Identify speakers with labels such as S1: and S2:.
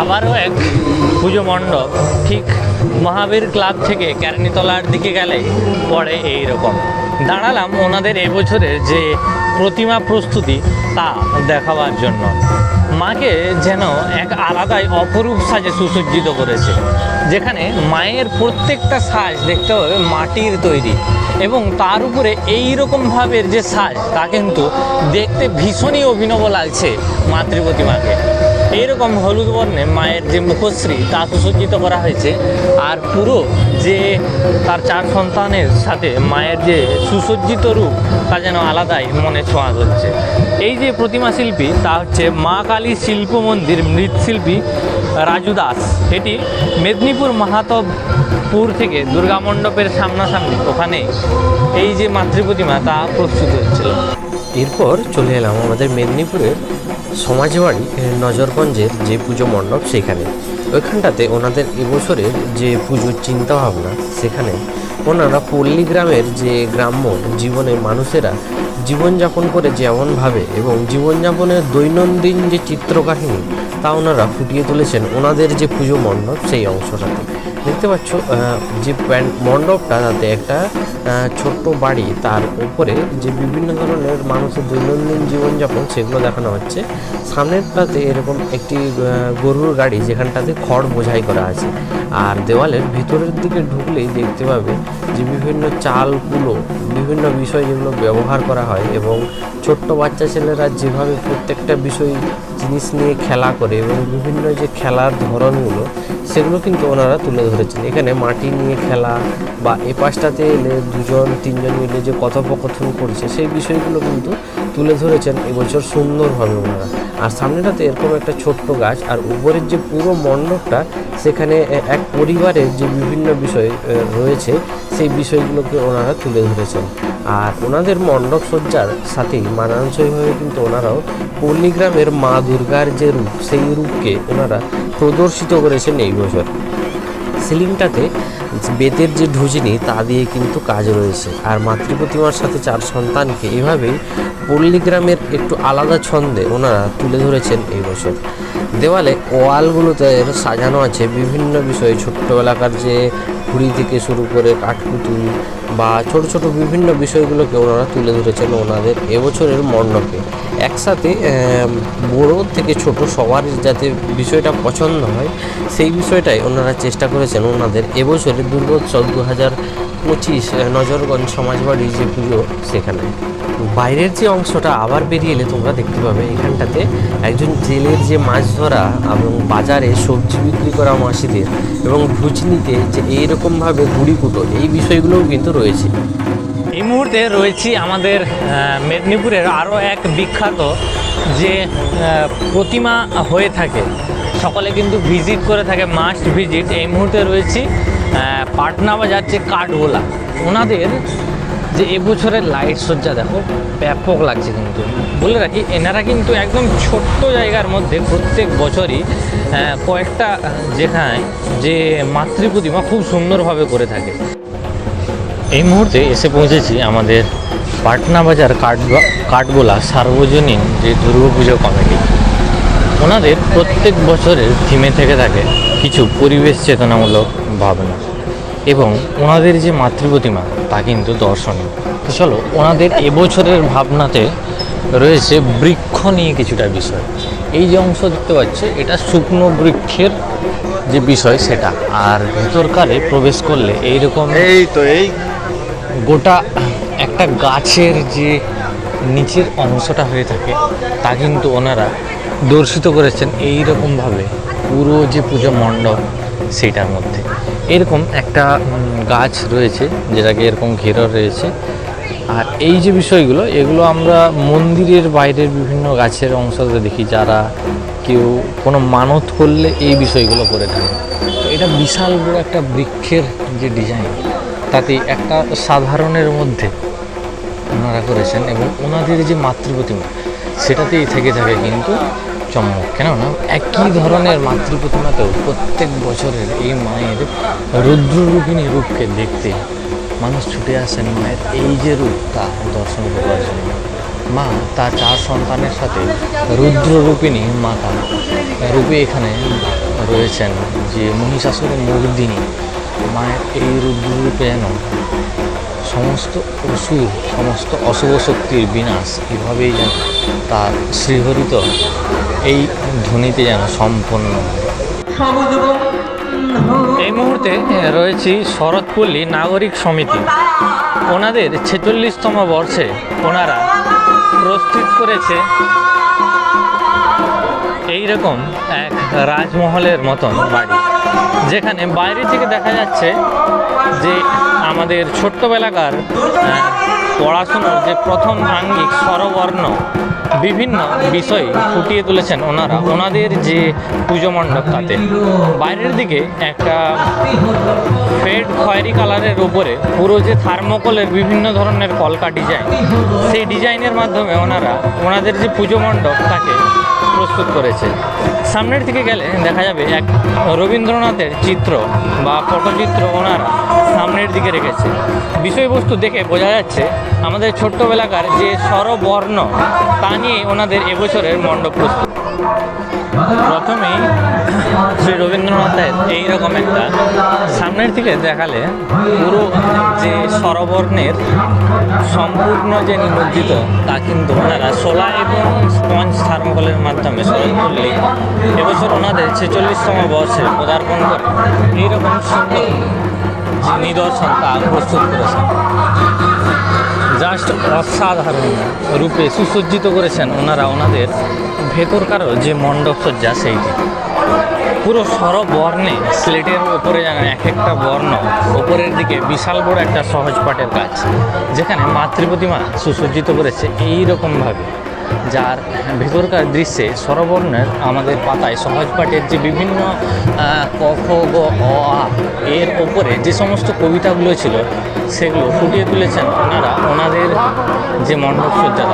S1: আবারও এক পুজো মণ্ডপ। ঠিক মহাবীর ক্লাব থেকে ক্যারানিতলার দিকে গেলে পড়ে এই রকম দাঁড়ালাম ওনাদের এবছরের যে প্রতিমা প্রস্তুতি তা দেখাবার জন্য। মাকে যেন এক আলাদাই অপরূপ সাজে সুসজ্জিত করেছে। যেখানে মায়ের প্রত্যেকটা সাজ দেখতে হবে মাটির তৈরি এবং তার উপরে এই রকম ভাবের যে সাজ তা কিন্তু দেখতে ভীষণই অভিনব লাগছে মাতৃপ্রতিমাকে। এইরকম হলুদ বর্ণে মায়ের যে মুখশ্রী, তা সুসজ্জিত করা হয়েছে। আর পুরো যে তার চার সন্তানের সাথে মায়ের যে সুসজ্জিত রূপ, তা যেন আলাদাই মনে ছোঁয়া ধরছে। এই যে প্রতিমা শিল্পী, তা হচ্ছে মা কালী শিল্প মন্দির মৃৎশিল্পী রাজু দাস। এটি মেদিনীপুর মাহাতবপুর থেকে দুর্গা মণ্ডপের সামনাসামনি ওখানে এই যে মাতৃপ্রতিমা তা প্রস্তুত হচ্ছিল
S2: এরপর চলে এলাম আমাদের মেদিনীপুরের সমাজবাড়ি নজরগঞ্জের যে পুজো মণ্ডপ সেখানে। ওইখানটাতে ওনাদের এবছরের যে পুজোর চিন্তাভাবনা সেখানে ওনারা পল্লী গ্রামের যে গ্রাম্য জীবনের মানুষেরা জীবনযাপন করে যেমনভাবে এবং জীবনযাপনের দৈনন্দিন যে চিত্রকাহিনী, তা ওনারা ফুটিয়ে তুলেছেন ওনাদের যে পুজো মণ্ডপ সেই অংশটাতে। দেখতে পাচ্ছ যে মণ্ডপটা তাতে একটা ছোট্ট বাড়ি, তার উপরে যে বিভিন্ন ধরনের মানুষের দৈনন্দিন জীবনযাপন সেগুলো দেখানো হচ্ছে। সামনেরটাতে এরকম একটি গরুর গাড়ি, যেখানটাতে খড় বোঝাই করা আছে। আর দেওয়ালের ভিতরের দিকে ঢুকলেই দেখতে পাবে যে বিভিন্ন চালগুলো, বিভিন্ন বিষয় যেগুলো ব্যবহার করা হয় এবং ছোট্ট বাচ্চা ছেলেরা যেভাবে প্রত্যেকটা বিষয়, জিনিস নিয়ে খেলা করে এবং বিভিন্ন যে খেলার ধরনগুলো, সেগুলো কিন্তু ওনারা তুলে ধরেছেন। এখানে মাটি নিয়ে খেলা বা এ পাশটাতে এলে দুজন, তিনজন মিলে যে কথোপকথন করছে, সেই বিষয়গুলো কিন্তু তুলে ধরেছেন। এবছর সুন্দরভাবে ওনারা। আর সামনেটাতে এরকম একটা ছোট্ট গাছ, আর উপরের যে পুরো মণ্ডপটা, সেখানে এক পরিবারের যে বিভিন্ন বিষয় রয়েছে, সেই বিষয়গুলোকে ওনারা তুলে ধরেছেন। আর ওনাদের মণ্ডপ সজ্জার সাথেই মানানসইভাবে কিন্তু ওনারাও পল্লীগ্রামের মা দুর্গার যে রূপ, সেই রূপকে ওনারা প্রদর্শিত করেছেন এই বছর। সিলিংটাতে বেতের যে ঢুজনি, তা দিয়ে কিন্তু কাজ রয়েছে। আর মাতৃপ্রতিমার সাথে চার সন্তানকে এভাবেই পল্লীগ্রামের একটু আলাদা ছন্দে ওনারা তুলে ধরেছেন এই বছর। দেওয়ালে ওয়ালগুলোতে সাজানো আছে বিভিন্ন বিষয়ে। ছোট্টবেলাকার যে ঘুড়ি থেকে শুরু করে কাঠপুতুল বা ছোট ছোট বিভিন্ন বিষয়গুলোকে ওনারা তুলে ধরেছেন ওনাদের এবছরের মণ্ডপে। একসাথে বড় থেকে ছোট সবার যাতে বিষয়টা পছন্দ হয়, সেই বিষয়টাই ওনারা চেষ্টা করেছেন ওনাদের এবছরের দুর্গোৎসব দু হাজার পঁচিশ নজরগঞ্জ সমাজবাড়ির যে পুজো সেখানে। বাইরের যে অংশটা আবার বেরিয়ে এলে তোমরা দেখতে পাবে এখানটাতে একজন জেলের যে মাছ ধরা এবং বাজারে সবজি বিক্রি করা মাসিদের এবং ভুজনিতে যে এইরকমভাবে গুড়ি কুটো, এই বিষয়গুলোও কিন্তু রয়েছে।
S1: এই মুহূর্তে রয়েছি আমাদের মেদিনীপুরের আরও এক বিখ্যাত যে প্রতিমা হয়ে থাকে। সকলে কিন্তু ভিজিট করে থাকে মাস্ট ভিজিট এই মুহূর্তে রয়েছি পাটনা বাজার যে কাঠগোলা। ওনাদের যে এবছরের লাইট সজ্জা দেখো, ব্যাপক লাগছে কিন্তু। বলে রাখি, এনারা কিন্তু একদম ছোট্ট জায়গার মধ্যে প্রত্যেক বছরই কয়েকটা, যেখানে, যে মাতৃ প্রতিমা খুব সুন্দরভাবে করে থাকে। এই মুহূর্তে এসে পৌঁছেছি আমাদের পাটনা বাজার কাঠ কাঠগোলা সার্বজনীন যে দুর্গাপুজো কমিটি। ওনাদের প্রত্যেক বছরের থিমে থেকে থাকে কিছু পরিবেশ চেতনামূলক ভাবনা। এবং ওনাদের যে মাতৃপ্রতিমা তা কিন্তু দর্শনীয়। তো চলো ওনাদের এবছরের ভাবনাতে রয়েছে বৃক্ষ নিয়ে কিছুটা বিষয়। এই যে অংশ দেখতে পাচ্ছ এটা শুকনো বৃক্ষের যে বিষয় সেটা। আর ভেতরকারে প্রবেশ করলে এইরকম
S3: এই তো এই।
S1: গোটা একটা গাছের যে নিচের অংশটা হয়ে থাকে তা কিন্তু ওনারা দর্শিত করেছেন। এই রকমভাবে পুরো যে পুজো মণ্ডপ সেইটার মধ্যে। এরকম একটা গাছ রয়েছে, যেটাকে এরকম ঘেরা রয়েছে। আর এই যে বিষয়গুলো, এগুলো আমরা মন্দিরের বাইরের বিভিন্ন গাছের অংশতে দেখি, যারা কেউ কোনো মানত করলে এই বিষয়গুলো করে থাকে। তো এটা বিশাল বড় একটা বৃক্ষের যে ডিজাইন, তাতে একটা সাধারণের মধ্যে ওনারা করেছেন এবং ওনাদের যে মাতৃপ্রতিমা, সেটাতেই থেকে থাকে কিন্তু চমক। কেননা, একই ধরনের মাতৃপ্রতিমাতেও প্রত্যেক বছরের এই মায়ের রুদ্ররূপিণী রূপকে দেখতে মানুষ ছুটে আসেন মায়ের এই যে রূপ, তা দর্শন করবার জন্য। মা তার চার সন্তানের সাথে রুদ্ররূপিণী মাতা রূপে এখানে রয়েছেন যে মহিষাসুর মর্দিনী। মায়ের এই রূপে যেন সমস্ত অসুর সমস্ত অশুভ শক্তির বিনাশ কীভাবেই যেন তার শ্রীহরিত এই ধ্বনিতে যেন সম্পন্ন এই মুহূর্তে রয়েছি শরৎপল্লী নাগরিক সমিতি। ওনাদের ছেচল্লিশতম বর্ষে ওনারা প্রস্তুত করেছে এই রকম এক রাজমহলের মতন বাড়ি। যেখানে বাইরে থেকে দেখা যাচ্ছে যে আমাদের ছোট্টবেলাকার পড়াশুনোর যে প্রথম আঙ্গিক স্বরবর্ণ বিভিন্ন বিষয় ফুটিয়ে তুলেছেন ওনারা। ওনাদের যে পুজো মণ্ডপ তাতে। বাইরের দিকে একটা ফেড খয়েরি কালারের উপরে পুরো যে থার্মোকলের বিভিন্ন ধরনের কলকা ডিজাইন, সেই ডিজাইনের মাধ্যমে ওনারা, ওনাদের যে পুজো মণ্ডপ তাকে প্রস্তুত করেছে। সামনের দিকে গেলে দেখা যাবে এক রবীন্দ্রনাথের চিত্র বা পটচিত্র ওনারা সামনের দিকে রেখেছে। বিষয়বস্তু দেখে বোঝা যাচ্ছে আমাদের ছোট্টবেলাকার যে স্বরবর্ণ, তা নিয়ে ওনাদের এবছরের মণ্ডপ প্রস্তুত। প্রথমেই শ্রী রবীন্দ্রনাথের এইরকম একটা সামনের দিকে দেখালে পুরো যে স্বরবর্ণের সম্পূর্ণ যে নিমজ্জিত, তা কিন্তু ওনারা সোলা এবং থার্মোকলের মাধ্যমে করলে এবছর ওনাদের ছেচল্লিশতম বর্ষে পদার্পণ করে। এইরকম সুন্দর নিদর্শন তা প্রস্তুত করেছেন। জাস্ট অসাধারণ রূপে সুসজ্জিত করেছেন ওনারা ওনাদের ভেতরকারও যে মণ্ডপ সজ্জা সেইটি। পুরো সরবর্ণে স্লেটের ওপরে যেন এক একটা বর্ণ, ওপরের দিকে বিশাল বড় একটা সহজ পাঠের কাজ যেখানে মাতৃপ্রতিমা সুসজ্জিত করেছে এই রকমভাবে যার ভেতরকার দৃশ্যে স্বরবর্ণের আমাদের পাতায় সহজ পাঠের যে বিভিন্ন ক, খ, গ আ এর ওপরে যে সমস্ত কবিতাগুলো ছিল, সেগুলো ফুটিয়ে তুলেছেন ওনারা, ওনাদের যে মণ্ডপ সজ্জা